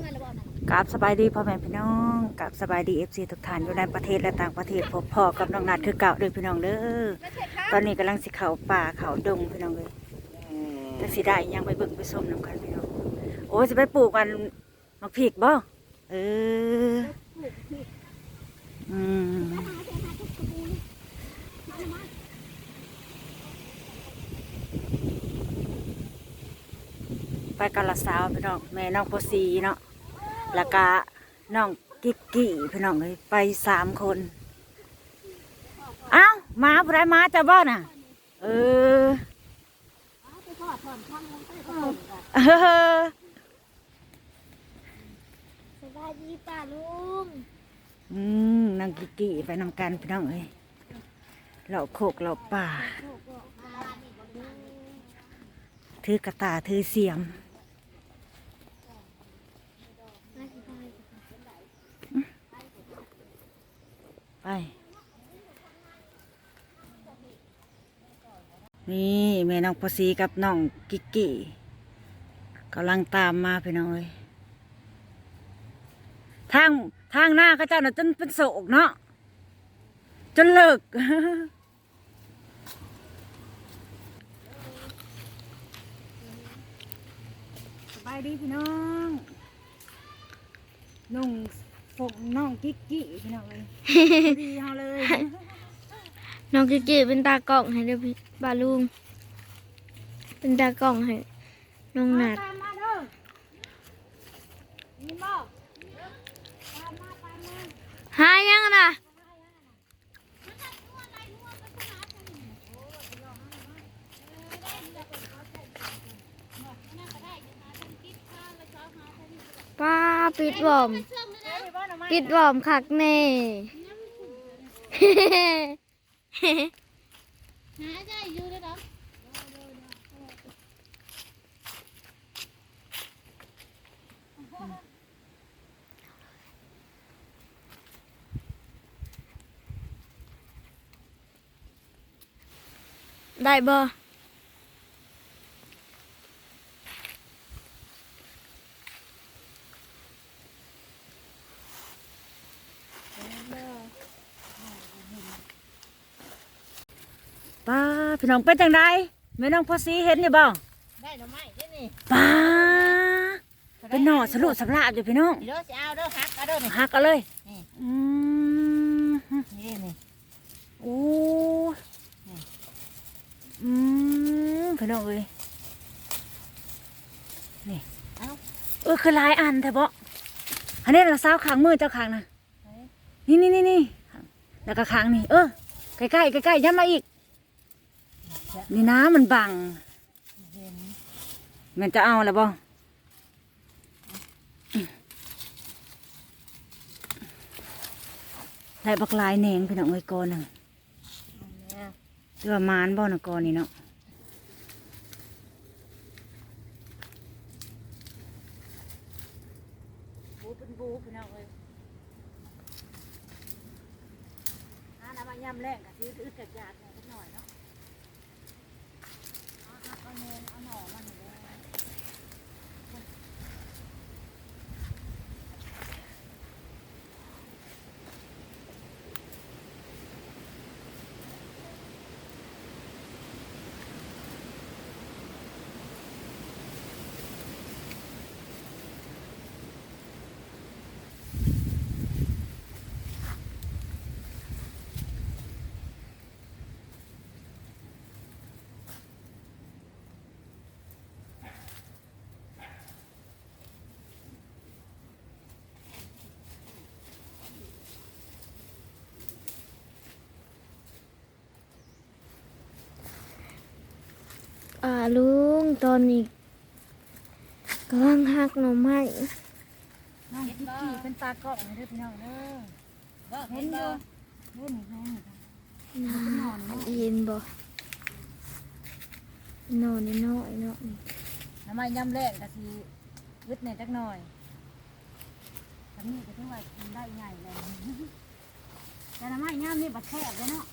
มื่อแล้วบ่น่ะกราบสบายดีพ่อแม่พี่น้องกราบสบายดีเอฟซีทุกท่านอยู่ในประเทศและต่างประเทศพบพ่อกับน้องนัดคือเก่าเด้อพี่น้องเด้อตอนนี้กำลังสิเขาป่าเขาดงพี่น้องเลยจักสิได้ยังไปบิ่งไปส้มน้ำกันพี่น้องโอ้ยจะไปปลูกกันมะพริกบ่เอออืมไปกันละสาวพี่น้องแม่น้องโพสีเนาะ แล้วก็น้องกิกกี้พี่น้องเลยไปสามคน เอ้ามาผู้ใดมาจะบ่น่ะ เออไปทอดถอนข้างลงไปก็ต้มก่อนเออสบายดีป้าลุงอืมน้องกิกกี้ไปนำกันพี่น้องเลยเหลาโคกเหลาป่า ถือกระตาถือเสียม นี่แม่น้องปอซีกับน้องกิกกี้กำลังตามมาพี่น้องเอ้ยทางทางหน้าเขาเจ้าน่ะจนเป็นโศกเนาะจนเลิกสบายดีพี่น้องนุ่ง ฝงน้องกิกกี้พี่น้องเลยดีเฮาเลยน้องกิกิเป็นตากล้องให้เด้อพี่บาลุงเป็นตากล้องให้น้องนัดตามมาเด้อนี่บ่หายังอะนะป้าปิดบอม ปิดบอมคักแน่หาได้อยู่เด้อเด้อได้บ่ ป้าพี่ น้องเป็นจังไดแม่น้องพอสีเห็นนี่บ่ได้หน่อไม้เด้อนี่ป้าเป็นหน่อสลุสำลาบอยู่พี่น้องเด้อสิเอาเด้อฮักเอาเด้อนี่หักกันเลยนี่อืมนี่นี่โอ้อืมพี่น้องเอ้ยนี่เอ้าเออคือหลายอันแต่บ่อันนี้เราสาวขางมือเจ้าขางนะนี่นี่นี่นี่แล้วก็ขางนี่เออใกล้ใกล้ใกล้ใกล้ๆย้ำมาอีก นี่นะมันบังเห็นมันจะเอาแล้วบ่ได้บักลายแหนงพี่น้องเอ้ยก่อนหนึ่งเตือมานบ่นะก่อนนี่เนาะบูเป็นบูพี่น้องเอ้ยน้ำมายำแรงกะซื้ออึดกระยาดหน่อยหน่อยเนาะ เอาเอาเอาแหนเอาหน่อมันนี่แหล อ่าลุงตอนนี้กำลังหักหน่อไม้น้องกิ๊กกี้เป็นตากล้องเด้อพี่น้องเด้อบ่เห็เห็นนอบ่ยู่เห็นเห็นเย็นบ่นอนน้อยๆเนาะน้ำมันยำแรงกะสิอึดในจักหน่อยตอนนี้ก็ถึงว่ากินได้ใหญ่เลยแต่น้ำมันยำนี่บัดแซ่บเลยเนาะ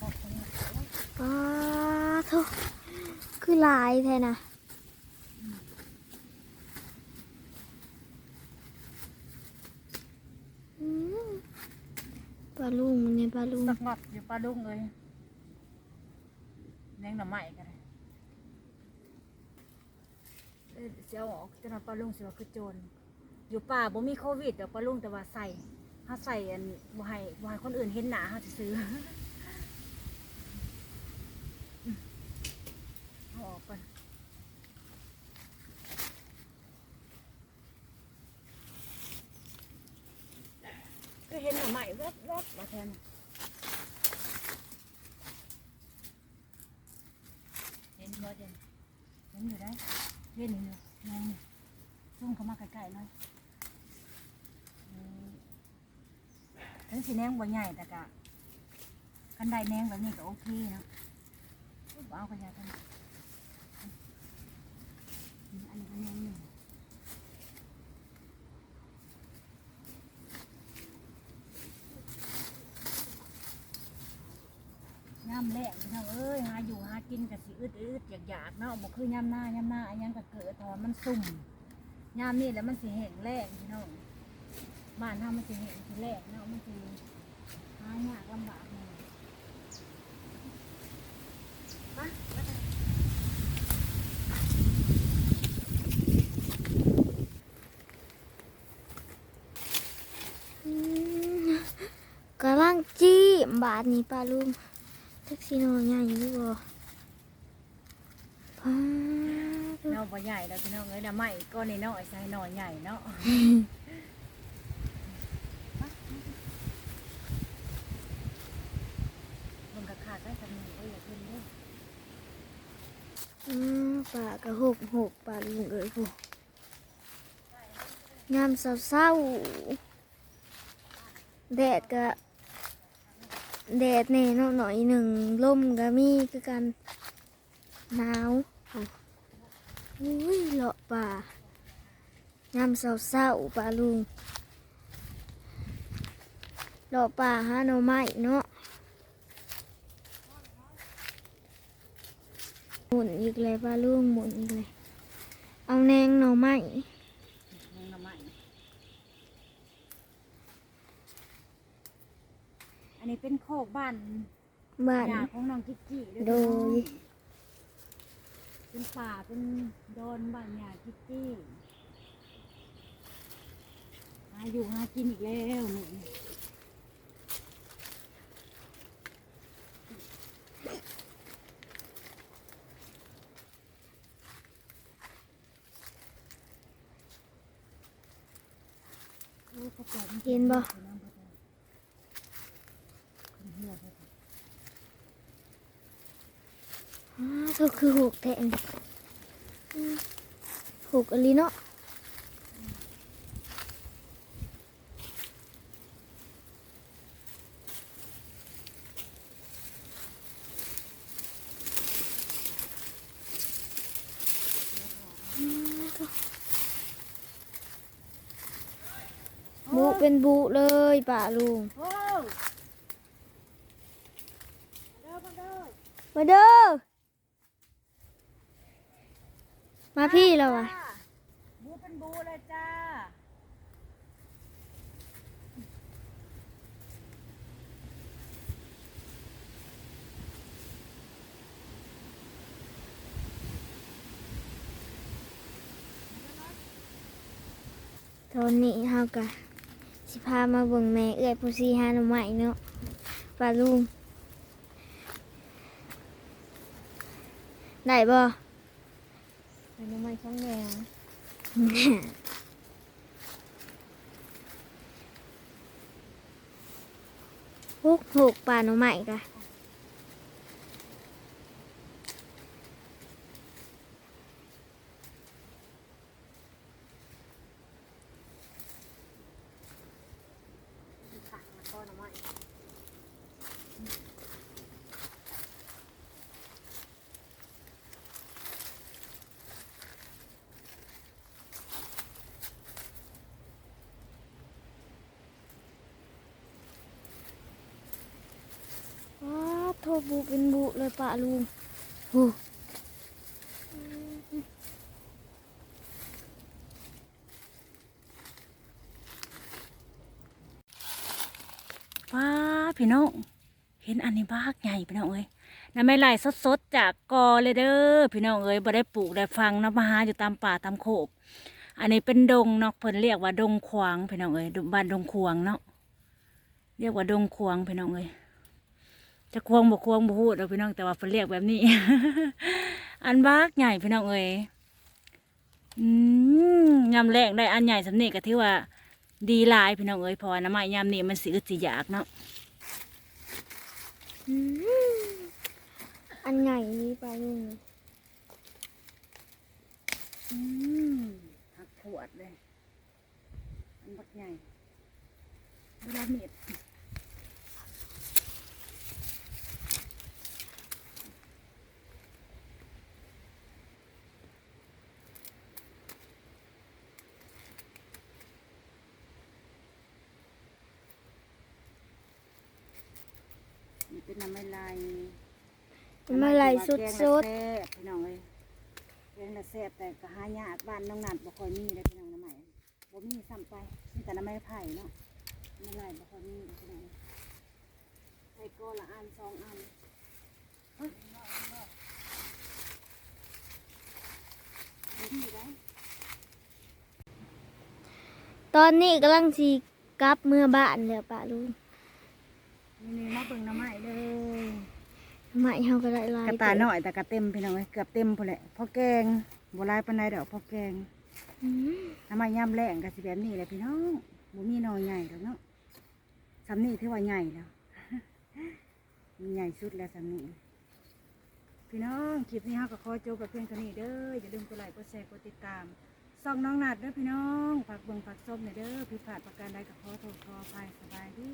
บอก ป้าโท คือลายแท้นะปลาลุงมันเนี่ยปลาลุงสักหมัดอยู่ปลาลุงเลยแนงหน่อไม้กันเลยเอ้ยเสียวออกจะนอนปลาลุงเสียวคือโจรอยู่ป่าบ่มีโควิดเดี๋ยวปลาลุงแต่ว่าใส่ถ้าใส่อันบ่ให้บ่ให้คนอื่นเห็นหนาเขาจะซื้อเอาออกก่อน ก็เห็นหน่อไม้แวบๆมาแทนเห็นบ่เด่นเห็นอยู่ได้เห็นอยู่นองนี่ซุ่มเข้ามาใกล้ๆหน่อยอืมถึงสีแนงบ่ใหญ่แต่กะคันใดแนงแบบนี้ก็โอเคเนาะอุ๊ยบ่เอากระยากันอันนี้ก็แนงหนึ่งย่ำแรกพี่น้องเอ้ยหาอยู่หากินกับสิ อึดอึดอยากอยากๆเนาะบ่คือย่ำหน้าย่ำหน้าอันยังก็เกิดตอนมันสุ่มย่ำนี่แล้วมันสิแห้งแรงพี่น้องบ้านเฮามันสิแห้งสิแรงเนาะมันสิหายากลำบากหน่อยมามาเถอะอืมกำลังจี้บาทนี้ปลาลุงแท็กซี่นอนใหญ่อยู่บ่ป้าโท เนาะบ่ใหญ่แล้วพี่น้องเอ้ยนะไม่ก็นี่น้อยใส่หน่อยใหญ่เนาะมันก็ขาดได้สำนึกเอ้ยอย่าขึ้นเด้ออืมปลากระหกหกปลาลุงเอ้ยผู้งามเศร้าๆแดดก็แดดแน่เนาะหน่อยหนึ่งลมก็มีคือกันหนาวโอ้อุ้ยเลาะป่างามเศร้าๆปลาลุงเลาะป่าหาหน่อไม้เนาะหมุนอีกเลยปลาลุงหมุนอีกเลยเอาแนงหน่อไม้แมงหน่อไม้อันนี้เป็นโคกบ้านบ้านยาของน้องกิ๊กกี้เวยโดย เป็นป่าเป็นโดนบ้านยากิ๊กกี้หาอยู่หากินอีกแล้วนี่โอ้ยเขาปล่อยมัเห็นบ่ ไปน้ำไปเถอะขึ้นเหือไปเถอะ อ้า เธอคือหกแทนหกอลีเนาะบุเป็นบุเลยป่าลุงโอ้เด้อมาเด้อ มาเด้อมาพี่เราอะจ้าบูเป็นบูเลยจ้า ตอนนี้เฮากะสิพามาเบิ่งแม่เอื้อยผู้ซีหาหน่อไม้เนาะปลาลุงได้บ่ หน้ำมันช่องแดงฮุกหกปลาหน่อไม้กะ ตักมาก้อนเอาไว้ บุเป็นบุเลยปะลุงโอ้ว้าพี่น้อง เห็นอันนี้บ้ากใหญ่พี่น้องเอ้ยน้ำไม่ไหลสดๆจากกอเลยเด้อพี่น้องเอ้ยบ่ได้ปลูกได้ฟังนะมาหาอยู่ตามป่าตามโขบ อันนี้เป็นดงเนาะเพิ่นเรียกว่าดงขวางพี่น้องเอ้ยบ้านดงควางเนาะเรียกว่าดงควางพี่น้องเอ้ย จะควงบ่ควงบ่พูดเราพี่น้องแต่ว่าเพิ่นเรียกแบบนี้ อันบ้ากใหญ่พี่น้องเอ้ยอืมยำแรกได้อันใหญ่สำนี่ก็ถือว่า ดีหลายพี่น้องเอ้ยเพอน้ำไม้ยามนี้มันสิอึดสิอยากเนาะอืมอันใหญ่นี่ปะลุงอืมหักขวดเลย อันบักใหญ่เวลาเม็ดนี่ เป็นน้ำไม่ลายมันมาไหลสุดแกงสุละดแซ่บพี่น้องเอ้ยแกงละแซ่บแต่ก็หายากบ้านน้องนัดบ่ค่อยมีเลยพี่น้องน้ำใหม่บ่มีซ้ำไปมีแต่น้ำไม้ไผ่เนาะไม่ไรบ่ค่อยมีเลยพี่น้องใส่ก้อนละอันสองอันเฮ้ยบ่มีได้ ตอนนี้กำลังสีกลับเมื่อบ้านแล้วปะลุง นี่นี่มาเบิ่งน้ำใหม่เลยใหม่เฮาก็ได้หลายกระตายน้อยแต่กระเต็มพี่น้องเอ้ยเกือบเต็มพุ่นแหละพอแกงบ่หลายปานใดดอกพอแกงอืมน้ำมันยำแรงก็สิแบบนี้แหละพี่น้องบ่มีหนอใหญ่ดอกเนาะสำนี่ถือว่าใหญ่แล้วมันใหญ่สุดแล้วสำนี่พี่น้องคลิปนี้เฮาก็ขอจบกับเพียงเท่านี้เด้ออย่าลืมกดไลค์กดแชร์กดติดตามส่องน้องนัดเด้อพี่น้องฝากเบิ่งฝากส้มหน่อยเด้อผิดพลาดประการใดก็ขอโทษขออภัยสบายดี